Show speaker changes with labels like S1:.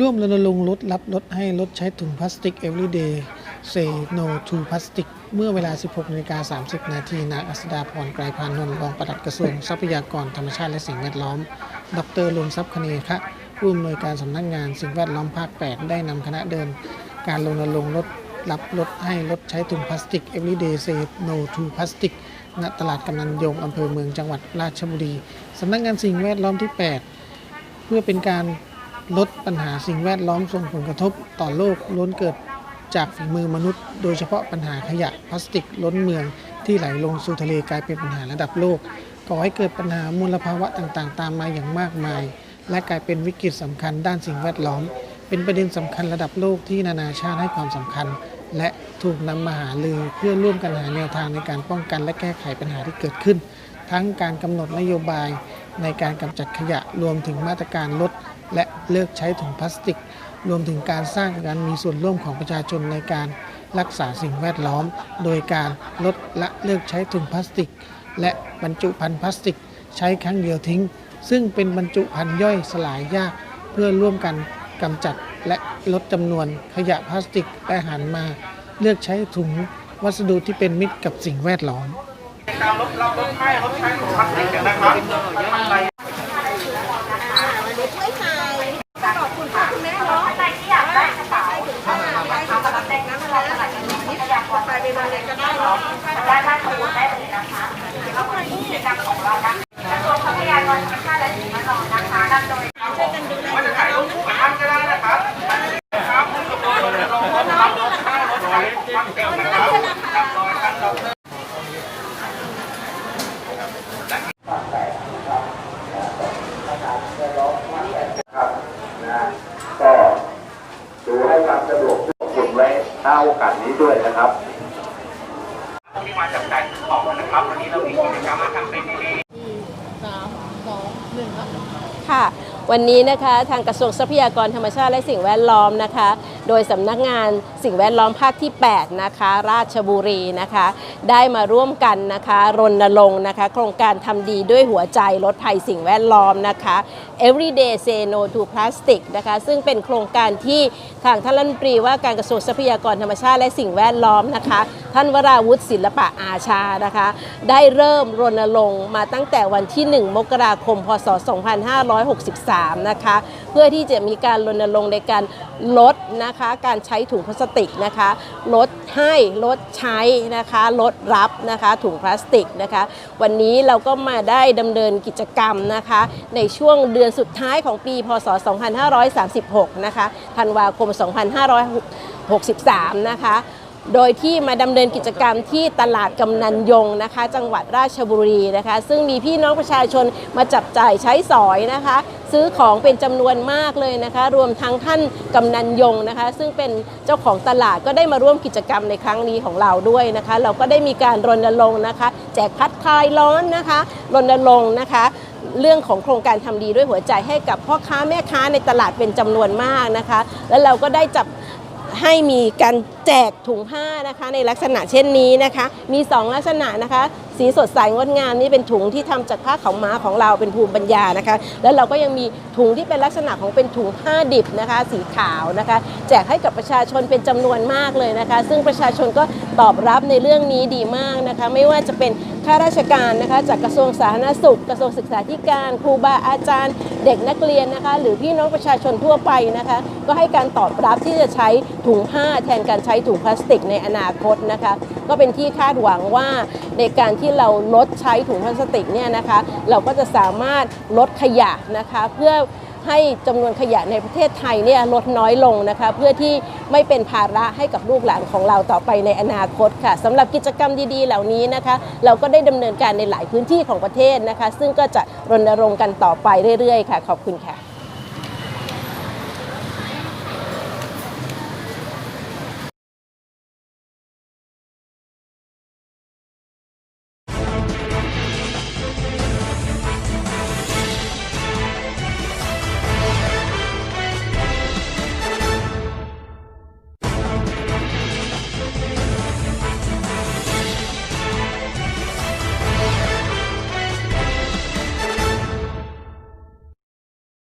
S1: ร่วมรณรงค์ลดรับลดให้ลดใช้ถุงพลาสติก everyday say no to plastic เมื่อเวลา 16นาฬิกา30 นาทีนาอัสดาพรไกรพานนท์รองปลัดกระทรวงทรัพยากรธรรมชาติและสิ่งแวดล้อม ดรรวมทรัพย์คเนคะผู้อำนวยการสำนักงานสิ่งแวดล้อมภาค 8 ได้นำคณะเดิน การรณรงค์ลดรับลดให้ลดใช้ถุงพลาสติก everyday say no to plastic ณตลาดกำนันยงอำเภอเมืองจังหวัดราชบุรีสำนักงานสิ่งแวดล้อมที่ 8 เพื่อเป็นการ ลดปัญหาสิ่งแวดล้อมส่งผลกระทบต่อโลกล้นเกิดจากฝีมือมนุษย์ โดยเฉพาะปัญหาขยะพลาสติกล้นเมืองที่ไหลลงสู่ทะเลกลายเป็นปัญหาระดับโลกก่อให้เกิดปัญหามลภาวะต่างๆ ตามมาอย่างมากมาย และกลายเป็นวิกฤตสำคัญด้านสิ่งแวดล้อม เป็นประเด็นสำคัญระดับโลกที่นานาชาติให้ความสำคัญ และถูกนำมาหาลือเพื่อร่วมกันหาแนวทางในการป้องกันและแก้ไขปัญหาที่เกิดขึ้น ทั้งการกำหนดนโยบายในการกำจัดขยะรวมถึงมาตรการลด และเลิกใช้ถุงพลาสติก รวมถึงการสร้างการมีส่วนร่วมของประชาชนในการรักษาสิ่งแวดล้อม โดยการลดละเลิกใช้ถุงพลาสติก และบรรจุภัณฑ์พลาสติก ใช้ครั้งเดียวทิ้ง ซึ่งเป็นบรรจุภัณฑ์ย่อยสลายยาก เพื่อร่วมกันกำจัดและลดจำนวนขยะพลาสติกและหันมา เลือกใช้ถุงวัสดุที่เป็นมิตรกับสิ่งแวดล้อม
S2: การลดรับลดให้ลดใช้ถุงพลาสติกกันนะครับท่านใด
S3: วันนี้ช่วยถ่ายขอบคุณค่ะคุณแม่เนาะใครที่อยากได้กร
S4: ว้ถ้าโอกาสนี้ด้วยนะครับ
S2: ที่มาจับจ่ายซื้อของกันนะครับวันนี้เรามีกิจกรรมมาทำเป็นที่
S5: ค่ะ วันนี้นะคะทางกระทรวงทรัพยากรธรรมชาติและสิ่งแวดล้อมนะคะ โดยสำนักงานสิ่งแวดล้อมภาคที่ 8 นะคะ ราชบุรีนะคะ ได้มาร่วมกันนะคะรณรงค์นะคะ โครงการทำดีด้วยหัวใจลดภัยสิ่งแวดล้อมนะคะ everyday say no to plastic นะคะ ซึ่งเป็นโครงการที่ทางท่านรัฐมนตรีว่าการกระทรวงทรัพยากรธรรมชาติและสิ่งแวดล้อมนะคะ ท่านวราวุฒิศิลปะอาชานะคะ ได้เริ่มรณรงค์มาตั้งแต่วันที่ 1 มกราคม พศ 2563นะคะ เพื่อที่จะมีการรณรงค์ในการลดนะคะการใช้ถุงพลาสติกนะคะลดให้ลดใช้นะคะลดรับนะคะถุงพลาสติกนะคะ วันนี้เราก็มาได้ดำเนินกิจกรรมนะคะ ในช่วงเดือนสุดท้ายของปีพศ 2536 นะคะธันวาคม 2563 นะคะ โดยที่มาดำเนินกิจกรรมที่ตลาดกำนันยงนะคะ จังหวัดราชบุรีนะคะ ซึ่งมีพี่น้องประชาชนมาจับจ่ายใช้สอยนะคะ ซื้อของเป็นจำนวนมากเลยนะคะ รวมทั้งท่านกำนันยงนะคะ ซึ่งเป็นเจ้าของตลาดก็ได้มาร่วมกิจกรรมในครั้งนี้ของเราด้วยนะคะ เราก็ได้มีการรณรงค์นะคะ แจกพัดคลายร้อนนะคะรณรงค์นะคะเรื่องของโครงการทำดีด้วยหัวใจให้กับพ่อค้าแม่ค้าในตลาดเป็นจำนวนมากนะคะ แล้วเราก็ได้จับ ให้มีการแจกถุงผ้านะคะในลักษณะเช่นนี้นะคะ มี 2 ลักษณะนะคะ สีสดใสงดงามนี่เป็นถุงที่ทำจากผ้าขาวม้าของเราเป็นภูมิปัญญานะคะ แล้วเราก็ยังมีถุงที่เป็นลักษณะของเป็นถุงผ้าดิบนะคะ สีขาวนะคะ แจกให้กับประชาชนเป็นจำนวนมากเลยนะคะ ซึ่งประชาชนก็ตอบรับในเรื่องนี้ดีมากนะคะ ไม่ว่าจะเป็นข้าราชการนะคะจากกระทรวงสาธารณสุข กระทรวงศึกษาธิการครูบาอาจารย์ เด็กนักเรียนนะคะ หรือพี่น้องประชาชนทั่วไปนะคะ ก็ให้การตอบรับที่จะใช้ถุงผ้าแทนการใช้ถุงพลาสติกในอนาคตนะคะ ก็เป็นที่คาดหวังว่าในการที่เราลดใช้ถุงพลาสติกเนี่ยนะคะ เราก็จะสามารถลดขยะนะคะเพื่อให้จำนวนขยะในประเทศไทยเนี่ยลดน้อยลงนะคะ เพื่อที่ไม่เป็นภาระให้กับลูกหลานของเราต่อไปในอนาคตค่ะสำหรับกิจกรรมดีๆ เหล่านี้นะคะ เราก็ได้ดำเนินการในหลายพื้นที่ของประเทศนะคะ ซึ่งก็จะรณรงค์กันต่อไปเรื่อยๆ ค่ะ ขอบคุณค่ะ